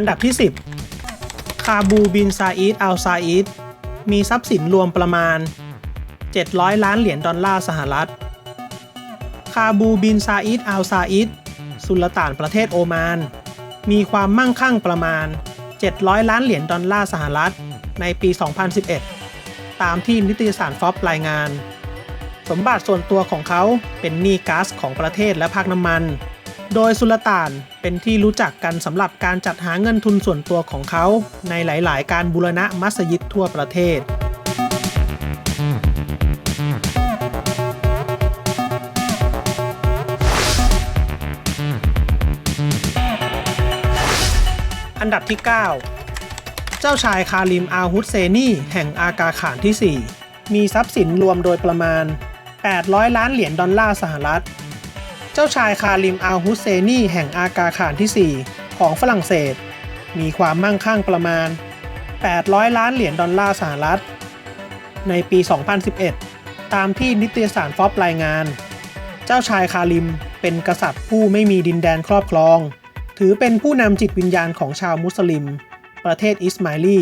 อันดับที่ 10 คาบูบินซาอิดอัลซาอิดมีทรัพย์สินรวมประมาณ 700 ล้านเหรียญดอลลาร์สหรัฐ คาบูบินซาอิดอัลซาอิดสุลต่านประเทศโอมาน มีความมั่งคั่งประมาณ 700 ล้านเหรียญดอลลาร์สหรัฐในปี 2011 ตามที่นิตยสารฟอบรายงาน สมบัติส่วนตัวของเขาเป็นหนี้ก๊าซของประเทศและภาคน้ำมัน โดยสุลต่านเป็นที่รู้จักกันสำหรับการจัดหาเงินทุนส่วนตัวของเขา ในหลาย ๆ การบูรณะมัสยิดทั่วประเทศอันดับที่ 9 เจ้าชายคาริมอาฮุสเซนีแห่งอากาขานที่ 4 มีทรัพย์สินรวมโดยประมาณ 800 ล้านเหรียญดอลลาร์สหรัฐ เจ้าชายคาริมอาฮุเซนีแห่งอากาขานที่ 4 ของฝรั่งเศส มีความมั่งคั่งประมาณ 800 ล้านเหรียญดอลลาร์สหรัฐ ในปี 2011 ตามที่นิตยสารฟอบรายงาน เจ้าชายคาริมเป็นกษัตริย์ผู้ไม่มีดินแดนครอบครอง ถือเป็นผู้นำจิตวิญญาณของชาวมุสลิม ประเทศอิสมาอีลี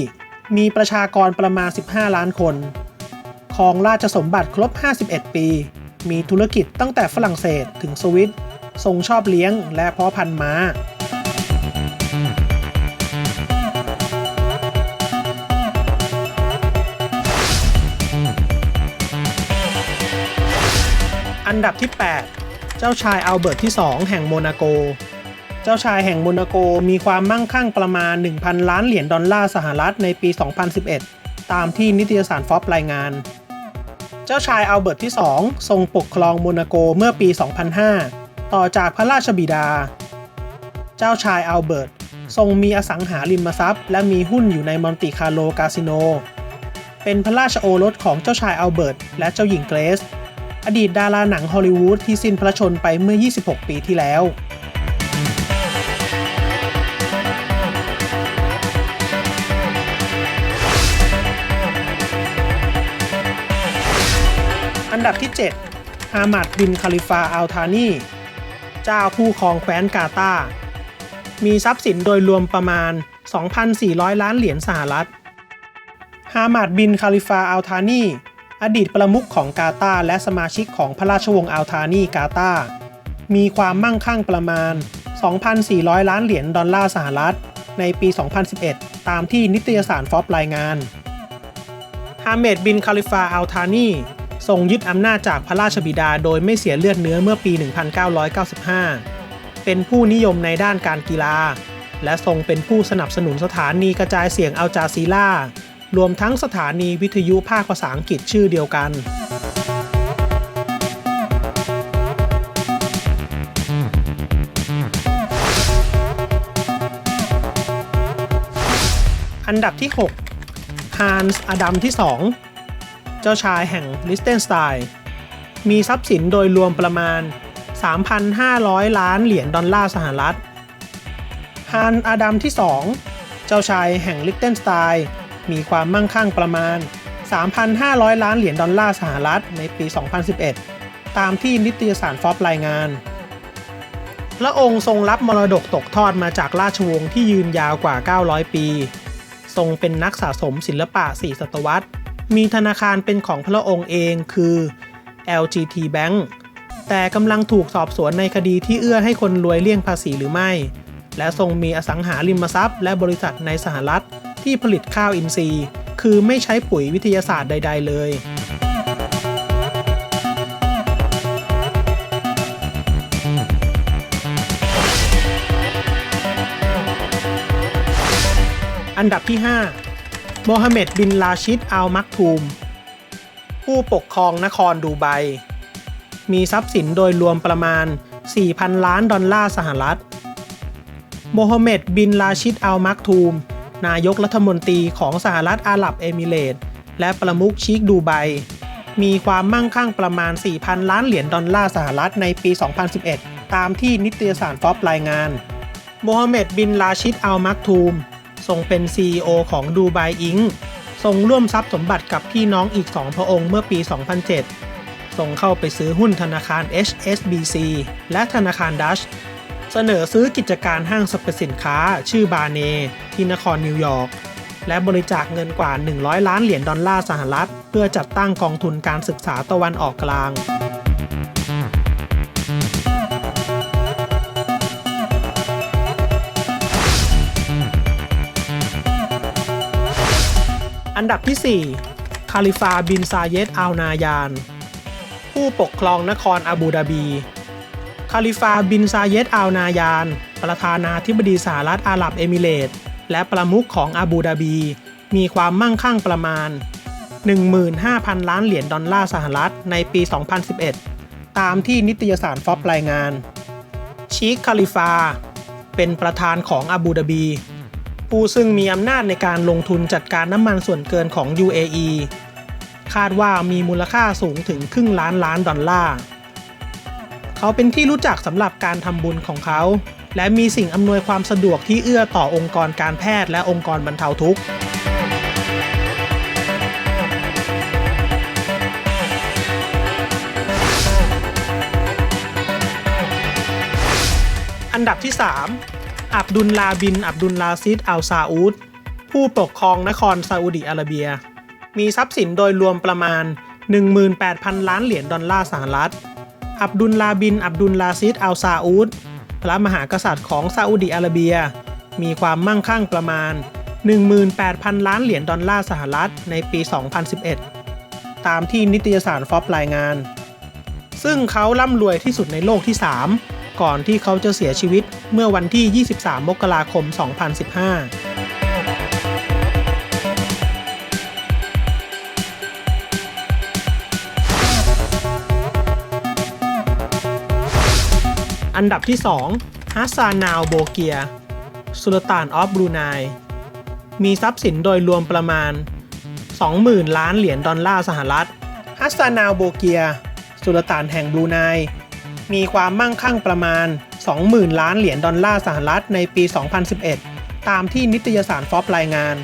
มีประชากรประมาณ 15 ล้านคนครองราชสมบัติครบ 51 ปี มีธุรกิจตั้งแต่ฝรั่งเศสถึงสวิตทรงชอบเลี้ยงและเพาะพันธุ์ม้า อันดับที่ 8 เจ้าชายอัลเบิร์ตที่ 2 แห่งโมนาโก เจ้าชายแห่งโมนาโกมีความมั่งคั่งประมาณ 1,000 ล้านเหรียญดอลลาร์สหรัฐในปี 2011 ตามที่นิตยสารฟอบรายงาน เจ้าชายอัลเบิร์ตที่ 2 ทรงปกครองโมนาโกเมื่อปี 2005 ต่อจากพระราชบิดา เจ้าชายอัลเบิร์ตทรงมีอสังหาริมทรัพย์ และมีหุ้นอยู่ในมอนติคาร์โลคาสิโน เป็นพระราชโอรสของเจ้าชายอัลเบิร์ตและเจ้าหญิงเกรซ อดีตดาราหนังฮอลลีวูดที่สิ้นพระชนม์ไปเมื่อ 26 ปีที่แล้ว ดับที่7ฮามัดบินคาลิฟาอัลทานีเจ้าผู้ครองแคว้นกาตาร์มีทรัพย์สินโดยรวมประมาณ 2,400 ล้านเหรียญสหรัฐ ฮามัดบินคาลิฟาอัลทานีอดีตประมุขของกาตาร์และสมาชิกของพระราชวงศ์อัลทานีกาตาร์มีความมั่งคั่งประมาณ 2,400 ล้านเหรียญดอลลาร์สหรัฐ ในปี 2011 ตามที่นิตยสารฟอบรายงาน ฮาเมดบินคาลิฟาอัลทานี ทรงยึดอำนาจจากพระราชบิดาโดยไม่เสียเลือดเนื้อเมื่อปี 1995 เป็นผู้นิยมในด้านการกีฬา และทรงเป็นผู้สนับสนุนสถานีกระจายเสียงอัลจาซีล่ารวมทั้งสถานีวิทยุภาคภาษาอังกฤษชื่อเดียวกันอันดับที่ 6 ฮานส์อดัมที่ 2 เจ้าชายแห่งลิสเตนสไตน์มีทรัพย์สินโดยรวมประมาณ 3,500 ล้านเหรียญดอลลาร์สหรัฐฮานส์อดัมที่ 2 เจ้าชายแห่งลิสเตนสไตน์มีความมั่งคั่งประมาณ 3,500 ล้านเหรียญดอลลาร์สหรัฐในปี 2011 ตามที่นิตยสารฟอบรายงานพระองค์ทรงรับมรดกตกทอดมาจากราชวงศ์ที่ยืนยาวกว่า 900 ปี ทรงเป็นนักสะสมศิลปะ4ศตวรรษ มีธนาคารเป็นของพระองค์เองคือ LGT Bank แต่กำลังถูกสอบสวนในคดีที่เอื้อให้คนรวยเลี่ยงภาษีหรือไม่ และทรงมีอสังหาริมทรัพย์ และบริษัทในสหรัฐที่ผลิตข้าวอินทรีย์ คือไม่ใช้ปุ๋ยวิทยาศาสตร์ใด ๆ เลยอันดับที่ 5 โมฮัมเหม็ดบินลาชิดอัลมักทูม ผู้ปกครองนครดูไบ มีทรัพย์สินโดยรวมประมาณ 4,000 ล้านดอลลาร์สหรัฐ โมฮัมเหม็ดบินลาชิดอัลมักทูม นายกรัฐมนตรีของสหรัฐอาหรับเอมิเรตส์และประมุขชีคดูไบ มีความมั่งคั่งประมาณ 4,000 ล้านเหรียญดอลลาร์สหรัฐในปี 2011 ตามที่นิตยสารฟอบรายงาน โมฮัมเหม็ดบินลาชิดอัลมักทูม ทรงเป็น CEO ของดูไบอิงทรงร่วมทรัพย์สมบัติกับพี่น้องอีก 2 พระองค์เมื่อปี 2007 ทรงเข้าไปซื้อหุ้นธนาคาร HSBC และธนาคารดัช เสนอซื้อกิจการห้างสรรพสินค้า ชื่อบาเน ที่นครนิวยอร์ก และบริจาคเงินกว่า 100 ล้านเหรียญดอลลาร์สหรัฐ เพื่อจัดตั้งกองทุนการศึกษาตะวันออกกลาง อันดับที่ 4 คาลิฟาบินซาเยตอัลนายาน ผู้ปกครองนครอาบูดาบี คาลิฟาบินซาเยตอัลนายาน ประธานาธิบดีสหรัฐอาหรับเอมิเรตส์และประมุขของอาบูดาบี มีความมั่งคั่งประมาณ 15,000 ล้านเหรียญดอลลาร์สหรัฐในปี 2011 ตามที่นิตยสารฟอบรายงานชีคคาลิฟา เป็นประธานของอาบูดาบี ผู้ซึ่งมีอำนาจในการลงทุนจัดการน้ำมันส่วนเกินของ UAE คาดว่ามีมูลค่าสูงถึงครึ่งล้านล้านดอลลาร์ เขาเป็นที่รู้จักสำหรับการทำบุญของเขา และมีสิ่งอำนวยความสะดวกที่เอื้อต่อองค์กรการแพทย์และองค์กรบรรเทาทุกข์อันดับที่ 3 อับดุลลาบิน อับดุลลาซิดอัลซาอูดผู้ปกครองนครซาอุดิอาระเบีย มีทรัพย์สินโดยรวมประมาณ 18,000 ล้านเหรียญดอลลาร์สหรัฐ อับดุลลาบิน อับดุลลาซิดอัลซาอูดพระมหากษัตริย์ของซาอุดิอาระเบีย มีความมั่งคั่งประมาณ 18,000 ล้านเหรียญดอลลาร์สหรัฐในปี 2011 ตามที่นิตยสารฟอบรายงาน ซึ่งเขาร่ำรวยที่สุดในโลกที่ 3 ก่อนที่เขาจะเสียชีวิตเมื่อวันที่ 23 มกราคม 2015อันดับที่ 2 ฮัสซานาวโบเกีย สุลต่านออฟบรูไน มีทรัพย์สินโดยรวมประมาณ 20,000 ล้านเหรียญดอลลาร์สหรัฐ ฮัสซานาวโบเกีย สุลต่านแห่งบรูไน มีความมั่งคั่งประมาณ 20,000 ล้านเหรียญดอลลาร์สหรัฐในปี 2011 ตามที่นิตยสารฟอบรายงาน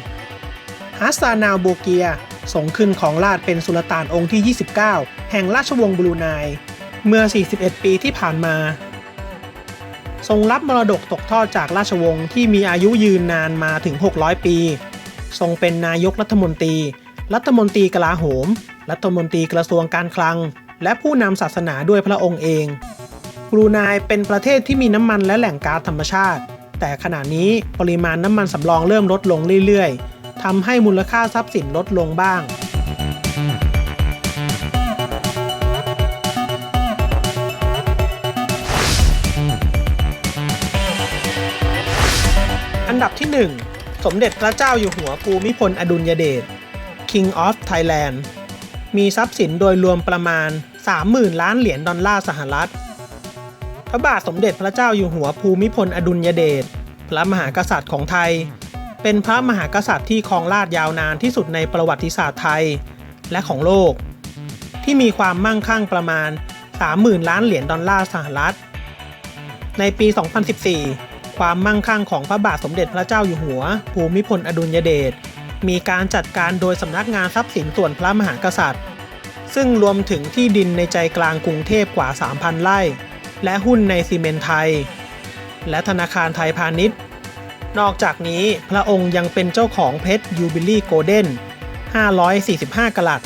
ฮัสซานาวโบเกียทรงขึ้นของราชเป็นสุลต่านองค์ที่ 29 แห่งราชวงศ์บรูไนเมื่อ 41 ปีที่ผ่านมา ทรงรับมรดกตกทอดจากราชวงศ์ที่มีอายุยืนนานมาถึง 600 ปี ทรงเป็นนายกรัฐมนตรี รัฐมนตรีกลาโหม รัฐมนตรีกระทรวงการคลัง และผู้นำศาสนาด้วยพระองค์เอง รูไนเป็นประเทศที่มีน้ำมันและแหล่งก๊าซธรรมชาติ แต่ขณะนี้ปริมาณน้ำมันสำรองเริ่มลดลงเรื่อยๆทำให้มูลค่าทรัพย์สินลดลงบ้างอันดับที่ 1 สมเด็จพระเจ้าอยู่หัวภูมิพลอดุลยเดช King of Thailand มีทรัพย์สินโดยรวมประมาณ 30,000 ล้านเหรียญดอลลาร์สหรัฐ ระบาทสมเด็จพระเจ้าอยู่หัวภูมิพลอดุลยเดช พระมหากษัตริย์ของไทย เป็นพระมหากษัตริย์ที่ครองราชยาวนานที่สุดในประวัติศาสตร์ไทยและของโลก ที่มีความมั่งคั่งประมาณ 30,000 ล้านเหรียญดอลลาร์สหรัฐ ในปี 2014 ความมั่งคั่งของพระบาทสมเด็จพระเจ้าอยู่หัว ภูมิพลอดุลยเดชมีการจัดการโดยสำนักงานทรัพย์สินส่วนพระมหากษัตริย์ ซึ่งรวมถึงที่ดินในใจกลางกรุงเทพกว่า 3,000 ไร่ และหุ้นในซีเมนไทย และธนาคารไทยพาณิชย์ นอกจากนี้พระองค์ยังเป็นเจ้าของเพชรยูบิลี่โกลเด้น 545 กลัด